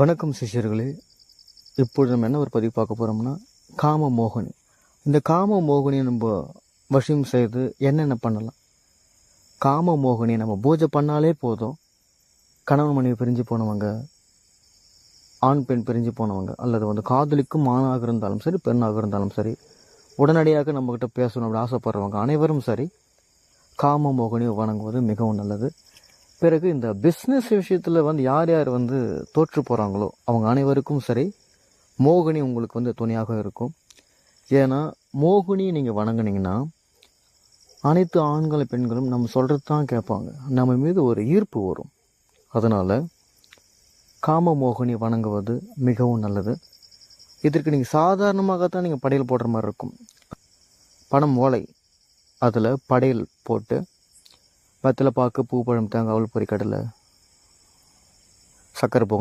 வணக்கம் சிஷ்யர்களே. இப்பொழுது நம்ம என்ன ஒரு பதிவு பார்க்க போகிறோம்னா காம மோகினி இந்த காம மோகினியை நம்ம வசியம் செய்து என்னென்ன பண்ணலாம்? காம மோகினியை நம்ம பூஜை பண்ணாலே போதும். கணவன் மனைவி பிரிஞ்சு போனவங்க ஆண் பெண் பிரிஞ்சு போனவங்க அல்லது வந்து காதலிக்கும் ஆணாக இருந்தாலும் சரி பெண்ணாக இருந்தாலும் சரி உடனடியாக நம்மக்கிட்ட பேசணும் அப்படி ஆசைப்படுறவங்க அனைவரும் சரி காம மோகினியை வணங்குவது மிகவும் நல்லது. பிறகு இந்த பிஸ்னஸ் விஷயத்தில் வந்து யார் யார் வந்து தோற்று போகிறாங்களோ அவங்க அனைவருக்கும் சரி மோகினி உங்களுக்கு வந்து துணையாக இருக்கும். ஏன்னா மோகினி நீங்கள் வணங்கினீங்கன்னா அனைத்து ஆண்களும் பெண்களும் நம்ம சொல்கிறது தான் கேட்பாங்க. நம்ம மீது ஒரு ஈர்ப்பு வரும். அதனால் காம மோகினி வணங்குவது மிகவும் நல்லது. இதற்கு நீங்கள் சாதாரணமாகத்தான் நீங்கள் படையல் போடுற மாதிரி இருக்கும். பணம் ஓலை அதில் படையல் போட்டு வெத்தலை பாக்கு பூ பழம் தேங்காய் அவள் பொரி கடலை சக்கரை பொங்கல்.